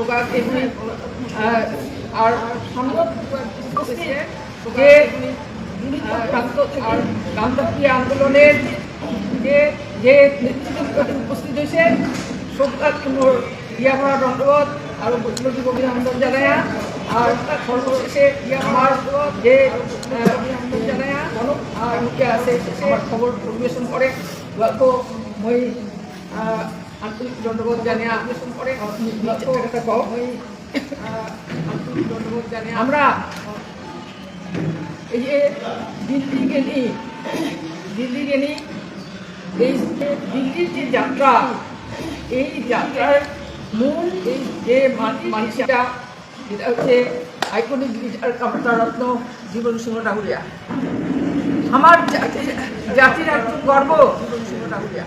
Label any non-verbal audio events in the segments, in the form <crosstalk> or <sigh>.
প্রকাশ এগুলি আর যে প্রান্ত গান্ধী আন্দোলনের যে যে নেতৃত্ব উপস্থিত হয়েছে সবকার ইয়া করা দণ্ডবোধ আর বৈষ্ণবী অভিনন্দন জানায়, আর সর্বশেষে আমার যে অভিনন্দন জানায়, আর মুখে আছে আমার খবর পরিবেশন করে গল্প মই আন্তরিক দণ্ডবোধ জানিয়া আমরা এই যে দিল্লি গেলি দিল্লি গেলি এই দিল্লির যে যাত্রা এই যাত্রার মূল এই যে মানুষটা যেটা হচ্ছে আইকনিক লিডার কামতারত্ন জীবন সিংহ ডাহুরিয়া আমার জাতির একটু গর্ব জীবন সিংহ ডাহুরিয়া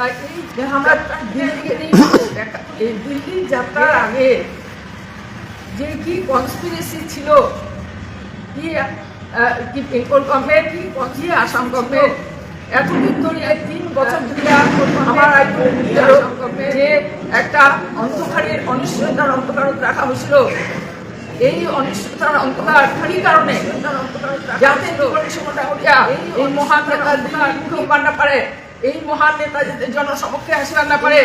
তাই এই দিল্লি যাত্রার আগে যে কি কনস্পিরেসি ছিল কি কি বেঙ্গল গভর্নমেন্ট কি কি আসাম গভর্নমেন্ট এতদিন ধরে তিন বছর ধরে আমার যে একটা অন্ধকারের অনিশ্চয়তার অন্ধকার রাখা হয়েছিল এই অনিশ্চয়তার অন্ধকার কারণে? যাতে এই মহান নেতা পারে। এই মহান নেতা যাতে জনসমক্ষে আসিবার না পারে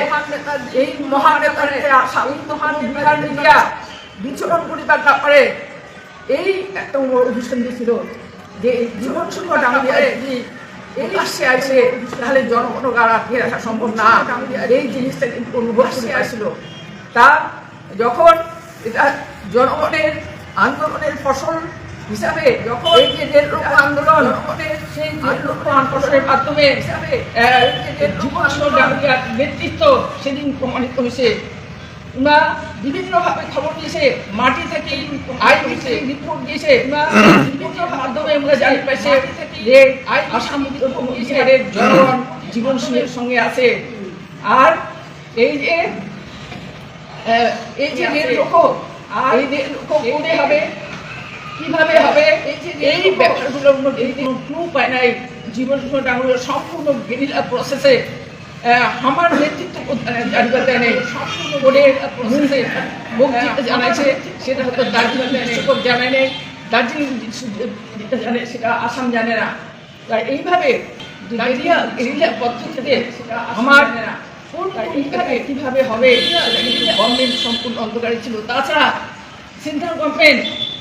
এই মহান নেতা যাতে মহান বিহার মিডিয়া বিচরণ করিবার না পারে এই একটা অভিযান দিয়েছিল যে এই জীবন সুখ ডাঙ্গিয়া যদি প্রকাশ্যে আসে তাহলে জনগণ গাড়া ফিরে আসা সম্ভব না। এই জিনিসটা কিন্তু অনুভব আসছিল তা যখন এটা জনগণের আন্দোলনের ফসল হিসাবে এই যে আন্দোলন সেই আন্দোলনের মাধ্যমে নেতৃত্ব সেদিন প্রমাণিত হয়েছে। উনা বিভিন্নভাবে খবর দিয়েছে মাটি থেকে আইবি রিপোর্ট দিয়েছে উনা বিভিন্ন মাধ্যমে আমরা জানি পাইছে যে আসাম বিহারের জনগণ জীবন সিংহের সঙ্গে আছে। আর এই যে এই যে রেল রোকো আর এই রেল রোকো হবে? কীভাবে হবে? এই মধ্যে কোনো ক্লু পায় নাই। জীবন সম্পূর্ণ গেরিলা প্রসেসে আমার নেতৃত্ব সম্পূর্ণ মুখ জানাইছে। সেটা হয়তো দার্জিলিং জানায় নেই দার্জিলিং যেটা জানে সেটা আসাম জানে না। তাই এইভাবে গেরিয়া গেরিলা পদ্ধতিতে আমার এইভাবে কীভাবে হবে গভর্নমেন্ট সম্পূর্ণ অন্ধকারে ছিল। তাছাড়া সেন্ট্রাল গভর্নমেন্ট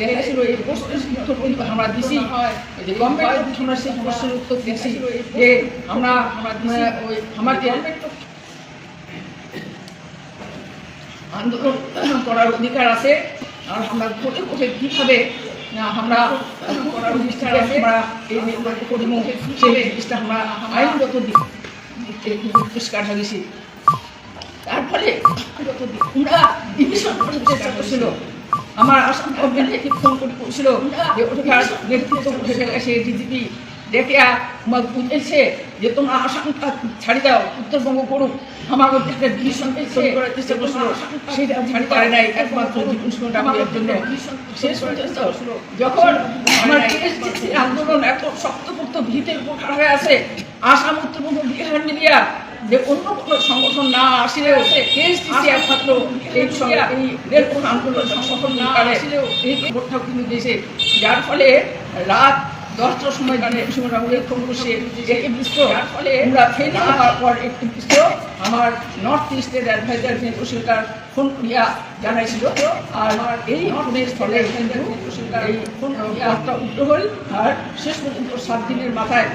দেখেছিল এই প্রশ্নের উত্তর কিন্তু আমরা দিছি। যে গভর্নমেন্ট আমরা সেই প্রশ্নের উত্তর দিছি যে আমরা আমরা ওই আমাদের আন্দোলন করার অধিকার আছে। আর আমরা কোটে কোটে কীভাবে আমরা করার আমরা এই নির্বাচন করিব সেই জিনিসটা আমরা আইনগত দিক দিক পরিষ্কার গেছি। তার ফলে আমরা ডিভিশন করতে চেষ্টা করছিল আমার আসাম গভর্নমেন্টকে ফোন করে বলছিল যে ওখানকার নেতৃত্ব উঠে গেছে ডিজিপি দেখে বুঝেছে যে তোমরা আসামটা ছাড়ি দাও উত্তরবঙ্গ করুক। আমার মধ্যে একটা তৈরি করার চেষ্টা করছিল। সেটা ছাড়ি পারে নাই একমাত্র জীবন আমাদের জন্য। শেষ পর্যন্ত যখন আমার আন্দোলন এত শক্তপোক্ত ভিতের উপর হয়ে আছে আসাম উত্তরবঙ্গ বিহার মিলিয়া যে অন্য কোনো সংগঠন না আসলেও একমাত্র এই আন্দোলন সফল না আসলেও এই ভোটটাও কিন্তু দিয়েছে যার ফলে রাত দশটার সময় গানে সময় আমাদের ফোন বসে বিশ্ব ফলে আমরা ফেল হওয়ার পর একটি বিশ্ব আমার নর্থ ইস্টের অ্যাডভাইজার সেটার ফোন করিয়া জানাইছিল। আর এই ফোনের স্থলে কিন্তু এই ফোন হল। আর শেষ পর্যন্ত সাত দিনের মাথায়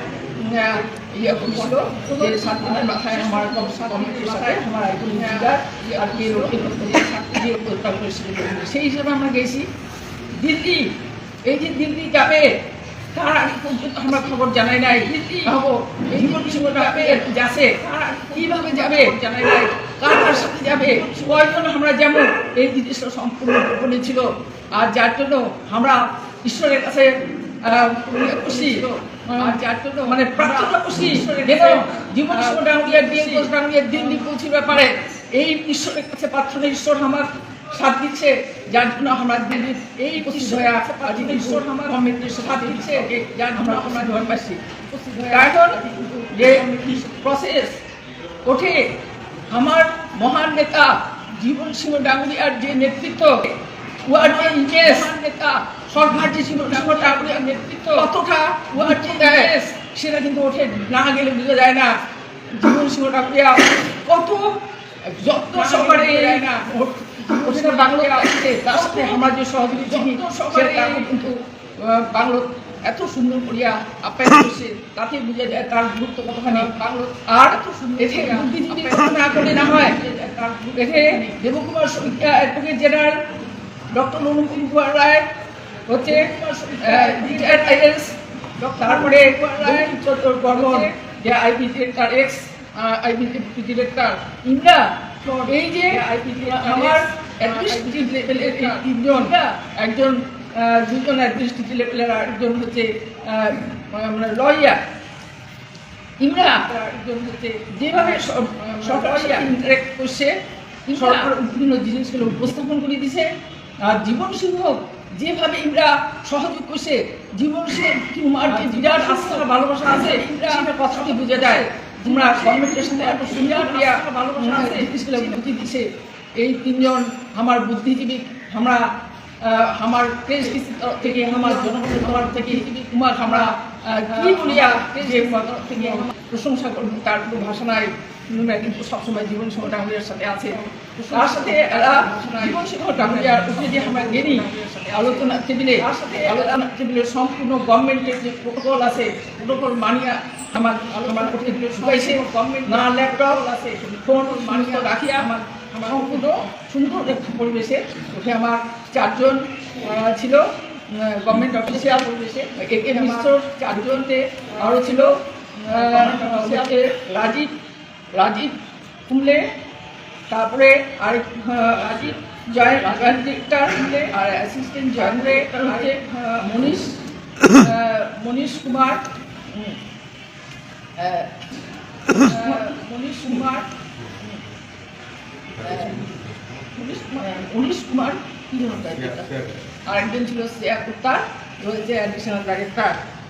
ইয়ে করছিল যে সাত দিনের মাথায় আমার কমিটির সাথে আমার একজন লিডার আর কে করেছিল। সেই হিসেবে আমরা গেছি দিল্লি। এই যে দিল্লি যাবে তার আগে পর্যন্ত আমরা খবর জানাই নাই। দিল্লি। ভাবো এই যাবে। যাচ্ছে। তার আগে কীভাবে যাবে? জানাই নাই। কার কার সাথে যাবে? কয়জন আমরা যেমন এই জিনিসটা সম্পূর্ণ গোপনে ছিল। আর যার জন্য আমরা ঈশ্বরের কাছে খুশি মানে প্রার্থনা যেন জীবন জীবন ডাঙ্গিয়া দিয়ে ডাঙ্গিয়া দিল্লি পৌঁছিবে পারে এই ঈশ্বরের কাছে প্রার্থনা ঈশ্বর আমার সাথ দিচ্ছে যার জন্য আমরা এই উপস্থিত হয়ে আছে। ঈশ্বর আমার সাথ দিচ্ছে যার জন্য আমরা ধর্মবাসী কারণ যে প্রসেস ওঠে আমার মহান নেতা জীবন সিংহ ডাঙ্গুলিয়ার যে নেতৃত্ব উহার যে ইমেজ নেতা সরকার নেতৃত্ব কতটা উহার যে ইমেজ সেটা কিন্তু ওঠে না গেলে বোঝা যায় না। জীবন সিংহ ডাঙ্গুলিয়া কত যত্ন সহকারে ওটা বাংলা আছে তার সাথে আমার যে সহযোগী যিনি সেটা কিন্তু বাংলো এত সুন্দর করিয়া আপ্যায়ন করছে তাতে বুঝা যায় তার গুরুত্ব কতখানি। বাংলো আর এতে কথা না করলে না হয় এতে Debkumar Saikia advocate general doctor Anupam Kumar Roy হচ্ছে তারপরে বর্মন যে IB director, ex IB deputy director Indra এই যে আমার তিনজন, একজন দুজন অ্যাডমিনিস্ট্রেটিভ লেভেলের একজন হচ্ছে মানে লয়ার। ইমরা হচ্ছে, যেভাবে সাথে করছে বিভিন্ন জিনিসগুলো উপস্থাপন করে দিছে, আর জীবন সিংহ যেভাবে ইমরা সহযোগ করছে জীবন তোমার যে বিরাট আস্থা ভালোবাসা আছে সেটা কথাতে বোঝা যায় তোমরা গভর্নমেন্টের সাথে এত সুন্দর ভালোবাসা আছে। বুঝিয়ে দিছে। এই তিনজন আমার বুদ্ধিজীবী আমরা আমার প্রেস তরফ থেকে আমার জনগণের তরফ থেকে তোমার আমরা কি বলিয়া যে থেকে। প্রশংসা করব তার কোনো ভাষা নাই। কিন্তু সবসময় জীবন সিংহ ডাঙ্গুলিয়ার সাথে আছে। তার সাথে জীবন সিংহ উপরে যে আমরা গেলি আলোচনা টেবিলে আলোচনা টেবিলে সম্পূর্ণ গভর্নমেন্টের যে প্রোটোকল আছে প্রোটোকল মানিয়া আমার আমার করতে শুকাইছে গভর্নমেন্ট না ল্যাপটপ আছে ফোন মানিয়া রাখিয়া আমার আমার সম্পূর্ণ সুন্দর একটা পরিবেশে ওঠে আমার চারজন ছিল গভর্নমেন্ট অফিসিয়াল পরিবেশে একে মিশ্র চারজনতে আরও ছিল রাজীব রাজীব কুমলে তারপরে আর আহ, রাজীব জয় জয়েন্ট ডিরেক্টর আর অ্যাসিস্ট্যান্ট ডিরেক্টর হচ্ছে মনীষ মনীষ কুমার আহ, মনীষ কুমার উনিশ কুমার উনিশ কুমার কি হলো তার নামটা? আর একজন ছিল শ্রেয়া গুপ্তা রয়েছে অ্যাডিশনাল ডাইরেক্টর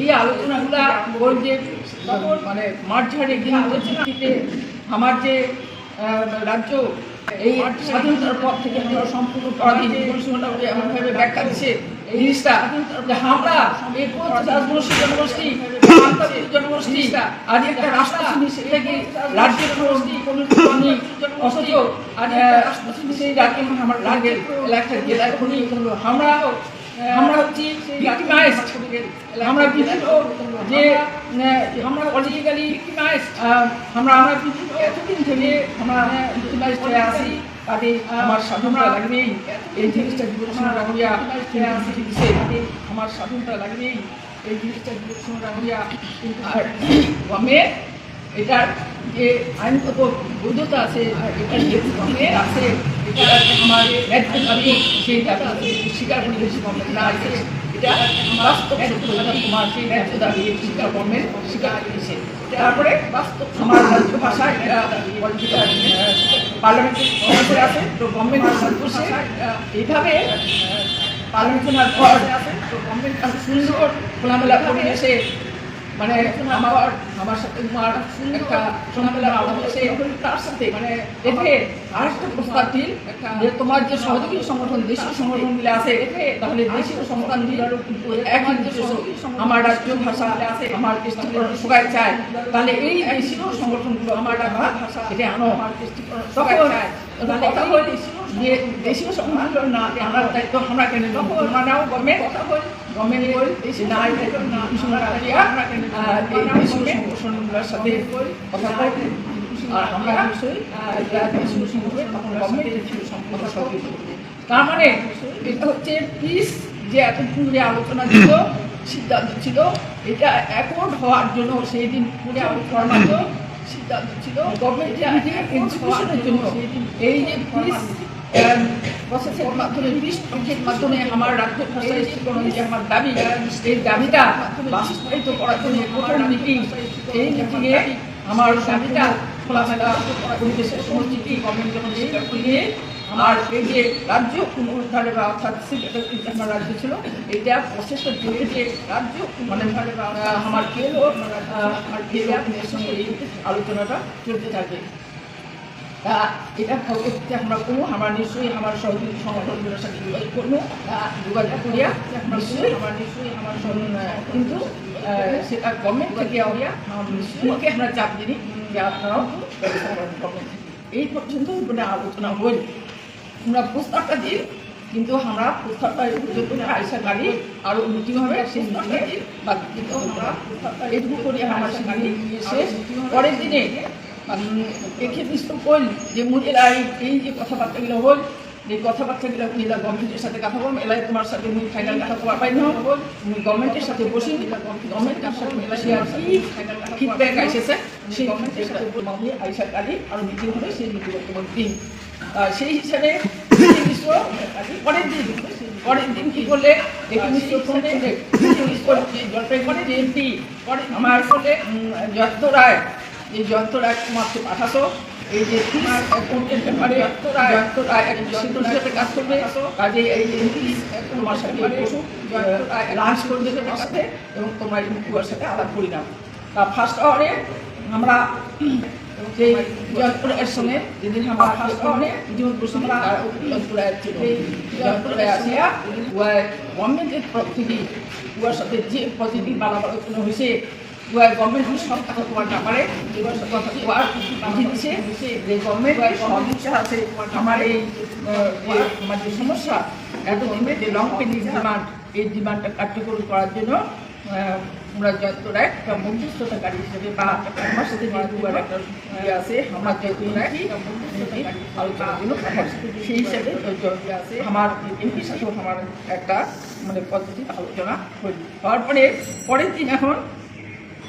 এই আলোচনাগুলা ওর যে মানে মাঠ ঝাড়ে গিয়ে আলোচনাতে আমার যে রাজ্য, এই স্বাধীনতার পর থেকে আমরা সম্পূর্ণ পরাধীন এমনভাবে ব্যাখ্যা দিচ্ছে এই জিনিসটা, যে আমরা রাজবংশী জনগোষ্ঠী জনগোষ্ঠী, আজ একটা রাষ্ট্র চিনি সেটাকে রাজ্যের জনগোষ্ঠী কোনো অথচ আজ সেই রাজ্যে আমার রাজ্যের এলাকার জেলায় আমরা আমরা হচ্ছি ভিক্টিমাইজ আমরা বিভিন্ন যে আমরা পলিটিক্যালি আমরা আমরা বিভিন্ন এতদিন থেকে আমরা ভিক্টিমাইজ হয়ে আসি তাতে আমার স্বাধীনতা লাগবেই। এই জিনিসটা জীবন রাঙিয়া দিচ্ছে আমার স্বাধীনতা লাগবেই। এই জিনিসটা জীবন রাঙিয়া আর <coughs> গভর্নমেন্ট এটার যে আইনগত বৈধতা আছে এটার যে ভিত্তিতে আছে, এটা আমার ন্যায্য দাবি সেই দাবি স্বীকার করে বেশি না আছে। এটা এটা বাস্তব তোমার, সেই ন্যায্য দাবি শিক্ষা গভর্নমেন্ট স্বীকার করেছে। তারপরে বাস্তব আমার রাজ্য ভাষা এটা পার্লামেন্টের আছে, তো গভর্নমেন্ট করছে এইভাবে পার্লামেন্টের ঘর আছে, তো গভর্নমেন্ট সুন্দর খোলামেলা পরিবেশে মানে আমার আমার সাথে তোমার একটা তার সাথে মানে এতে প্রস্তাব দিন যে তোমার যে সহযোগী সংগঠন দেশীয় সংগঠন মিলে আছে এতে তাহলে দেশীয় কিন্তু একই আমার রাজ্য ভাষা আছে আমার সবাই চায়। তাহলে এই দেশীয় সংগঠনগুলো আমার ভাষা এটা আনো। তখন তাহলে কথা যে দেশীয় না আমরা আমরা কেন নেব তোমরাও গভর্নমেন্ট কথা হল গভর্নমেন্ট বল দেশে না আমরা কেন দেশীয় সংগঠনগুলোর সাথে কথা বলতে আর আমরা দেশীয় সংগঠন তখন দেশীয় তার মানে এটা হচ্ছে পিস যে এতক্ষণ যে আলোচনা ছিল সিদ্ধান্ত ছিল এটা অ্যাকর্ড হওয়ার জন্য সেই দিন পুরে আলোচনার মাত্র সিদ্ধান্ত ছিল গভর্নমেন্ট এক্সিকিউশনের জন্য এই যে প্রসেসের মাধ্যমে পিস প্রসেসের মাধ্যমে আমার রাজ্য ভাষায় কোনো যে আমার দাবি এই দাবিটা বাস্তবায়িত করার জন্য প্রথম মিটিং এই মিটিংয়ে আমার দাবিটা খোলামেলা পরিবেশের সমষ্টি গভর্নমেন্ট যখন স্বীকার করিয়ে আমার এই যে রাজ্য পুনরুদ্ধারে বা অর্থাৎ আমার রাজ্য ছিল, এটা প্রসেসটা জুড়ে যে রাজ্য মানে আমার কেউ আমার এই আলোচনাটা চলতে থাকে তা এটা পরবর্তীতে আমরা করব আমরা নিশ্চয়ই আমার সহযোগী সংগঠনগুলোর সাথে যোগাযোগ করব। যোগাযোগ করিয়া নিশ্চয়ই। আমার নিশ্চয়ই আমার কিন্তু সেটা গভর্নমেন্ট থেকে আমরা নিশ্চয়ই আমরা চাপ দিই যে আপনারাও। এই পর্যন্ত মানে আলোচনা হল আমরা প্রস্তাবটা দিই কিন্তু আমরা প্রস্তাবটা পর্যন্ত আইসা গাড়ি আরও মিটিং হবে বাদ কিন্তু আমরা এইটুকু করি আমার সেখানে এসে পরের দিনে দেখে বিস্ত কইল যে মুদিরা এই- এই যে কথাবার্তাগুলো হল যে কথাবার্তাগুলো মুদিরা গভর্নমেন্টের সাথে কথা বলব এলাই তোমার সাথে মুই ফাইনাল কথা করা পাই না মুই গভর্নমেন্টের সাথে বসি গভর্নমেন্টের সাথে বসি আর কি ফিডব্যাক আইসেছে সেই গভর্নমেন্টের সাথে আমি আইসা কালি আর মিটিং হবে সেই মিটিং তোমার দিন। সেই হিসাবে পরের দিন পরের দিন কি করলে জলপাইগুড়ি এমপি আমার করলে জয়ন্ত রায় এই জয়ন্ত রায় তোমাকে পাঠাতো। এই যে হিসেবে কাজ এই যে তোমার সাথে তোমার সাথে এবং তোমার ইউটিউবের সাথে আলাপ করি না তা ফার্স্ট আওয়ারে আমরা যে জয়পুরের সঙ্গে যেদিন আমরা ফার্স্ট আওয়ারে জীবন ছিল। জয়পুরে আসিয়া থেকে সাথে যে পজিটিভ আলাপ আলোচনা হয়েছে যে আছে আমার যে সমস্যা, এতদিনে যে লং ডিমান্ডটা করার জন্য একটা বা আমার সাথে দুবার একটা ইয়ে আমার। সেই হিসাবে আমার সাথেও আমার একটা মানে পদ্ধতির আলোচনা হল হওয়ার পরে পরের দিন এখন আমার পদ্ধতির আলোচনা হল।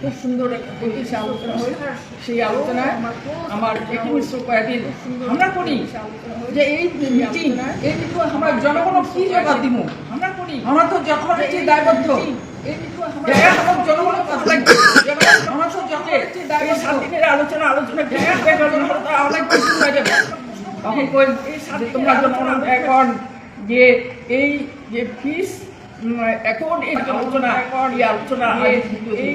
খুব সুন্দর বৈদেশিক আলোচনা হল সেই আলোচনায় আমার কয়েকদিন আমরা করি যে এই মিটিং এই মিটিং আমরা জনগণ কি জবাব দিব আমরা করি আমরা তো জনগণের যে দায়বদ্ধ আলোচনা আলোচনা হয়ে তখন তোমরা এখন যে এই যে ফিস এখন এই আলোচনা এই আলোচনা এই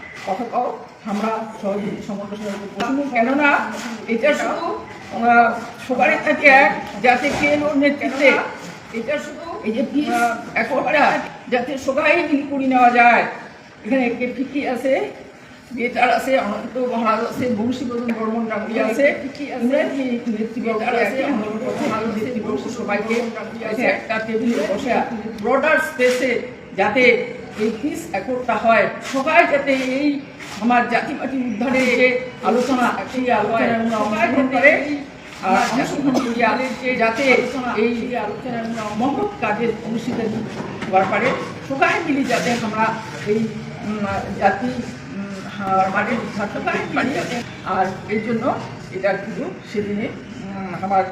কথা আমরা সহযোগী সংগঠনের কেননা এটা শুধু সবারই থাকে এক যাতে কেলোর নেতৃত্বে এটা শুধু এই যে পিস একটা যাতে সবাই মিল করে নেওয়া যায়। এখানে কে ফিকি আছে বেতার আছে অনন্ত মহারাজ আছে বংশী বদন বর্মন ডাঙ্গিয়া আছে। ইংরেজি নেতৃবর্গ আছে? অনন্ত মহারাজ নেতৃবর্গ সবাইকে এসে একটা টেবিলে বসে ব্রডার স্পেসে যাতে এই পিস একতা হয়। সবাই যাতে এই আমার জাতি পাতি উদ্ধারে যে আলোচনা সেই করে আর অংশগ্রহণ যাতে এই আলোচনার মহৎ কাজের অংশীদারি হওয়ার পারে। সবাই মিলে যাতে আমরা এই জাতি করতে আর এই জন্য এটা কিন্তু সেদিনে আমার